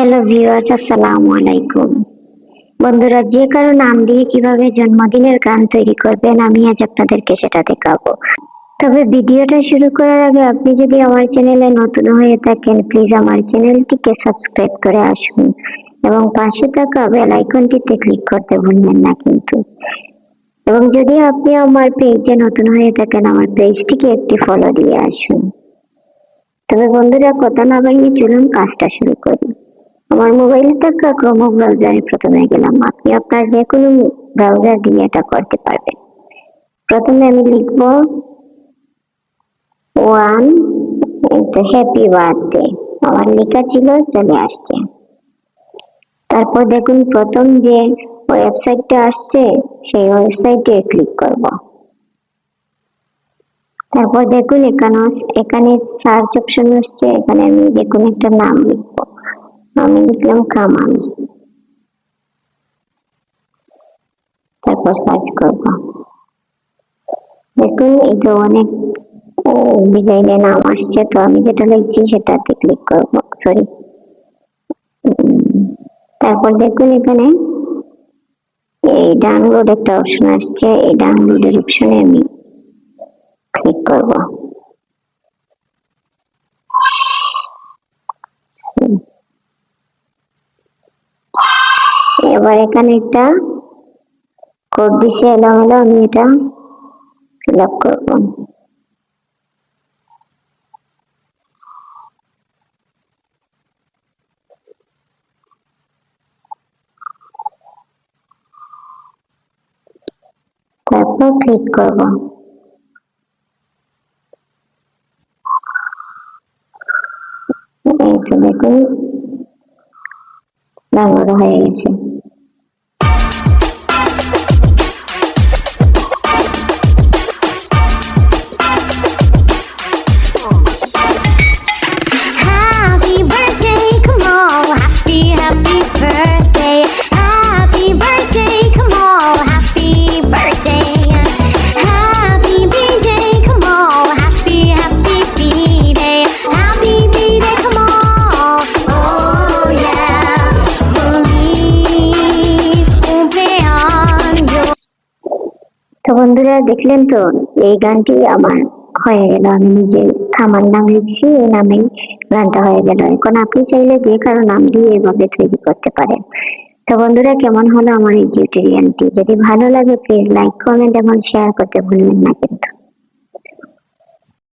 Hello viewers আসসালামু আলাইকুম বন্ধুরা, যে কারও নাম দিয়ে কীভাবে জন্মদিনের গান তৈরি করবেন, আমি আজ আপনাদেরকে সেটা দেখাবো। তবে ভিডিওটা শুরু করার আগে আপনি যদি আমার চ্যানেলে নতুন হয়ে থাকেন প্লিজ আমার চ্যানেলটিকে সাবস্ক্রাইব করে আসুন এবং পাশে থাকা বেল আইকনটিতে ক্লিক করতে ভুলবেন না কিন্তু। এবং যদি আপনি আমার পেজে নতুন হয়ে থাকেন, আমার পেজটিকে একটি ফলো দিয়ে আসুন। তবে বন্ধুরা, কথা না বাড়িয়ে চলুন, কাজটা শুরু করি। আমার মোবাইলে থাকা ক্রোমো ব্রাউজারে প্রথমে গেলাম। আপনি আপনার যে কোনো ব্রাউজার দিয়ে এটা করতে পারবেন। প্রথমে আমি লিখব ওয়ান হ্যাপি বার্থডে। আমার লেখা ছিল, চলে আসছে। তারপর দেখুন, প্রথম যে ওয়েবসাইটটা আসছে, সেই ওয়েবসাইটে ক্লিক করব। তারপর দেখুন, এখানে এখানে সার্চ অপশন আসছে। এখানে আমি কোনো একটা নাম লিখব। আমি লিখলাম কামাল তারপর সার্চ করব দেখুন তো অনেক ডিজাইনে নাম আসছে তো আমি যেটা লিখছি সেটাতে ক্লিক করব সরি তারপর দেখুন এখানে এই ডাউনলোড একটা অপশন আসছে এই ডাউনলোডের অপশনে আমি ক্লিক করব এবার এখানে একটা কোড দিছে, এলোমেলো আমি এটা ফিল আপ করব। তারপর ক্লিক করব। এই তো দেখুন ডাউনলোড হয়ে গেছে। তো বন্ধুরা দেখলেন তো, এই গানটি আমার হয়ে গেল। আমি নিজের থামার নাম লিখছি, এই নামেই গানটা হয়ে গেল। এখন আপনি চাইলে যে কারও নাম দিয়ে এভাবে তৈরি করতে পারেন। তো বন্ধুরা, কেমন হলো আমার এই টিউটোরিয়ালটি যদি ভালো লাগে প্লিজ লাইক কমেন্ট এবং শেয়ার করতে ভুলবেন না কিন্তু।